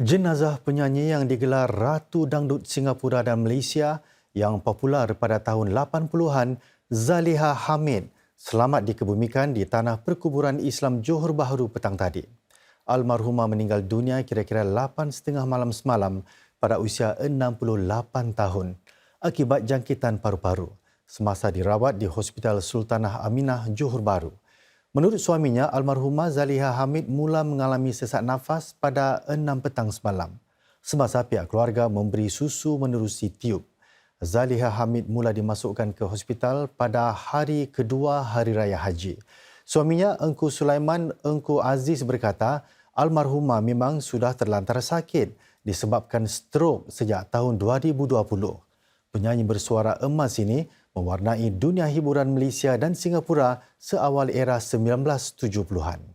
Jenazah penyanyi yang digelar Ratu Dangdut Singapura dan Malaysia yang popular pada tahun 80-an, Zaliha Hamid, selamat dikebumikan di Tanah Perkuburan Islam Johor Bahru petang tadi. Almarhumah meninggal dunia kira-kira 8.30 malam semalam pada usia 68 tahun akibat jangkitan paru-paru semasa dirawat di Hospital Sultanah Aminah Johor Bahru. Menurut suaminya, almarhumah Zaliha Hamid mula mengalami sesak nafas pada 6 petang semalam. Semasa pihak keluarga memberi susu menerusi tiub. Zaliha Hamid mula dimasukkan ke hospital pada hari kedua Hari Raya Haji. Suaminya, Engku Sulaiman Engku Aziz berkata, almarhumah memang sudah terlantar sakit disebabkan strok sejak tahun 2020. Penyanyi bersuara emas ini mewarnai dunia hiburan Malaysia dan Singapura seawal era 1970-an.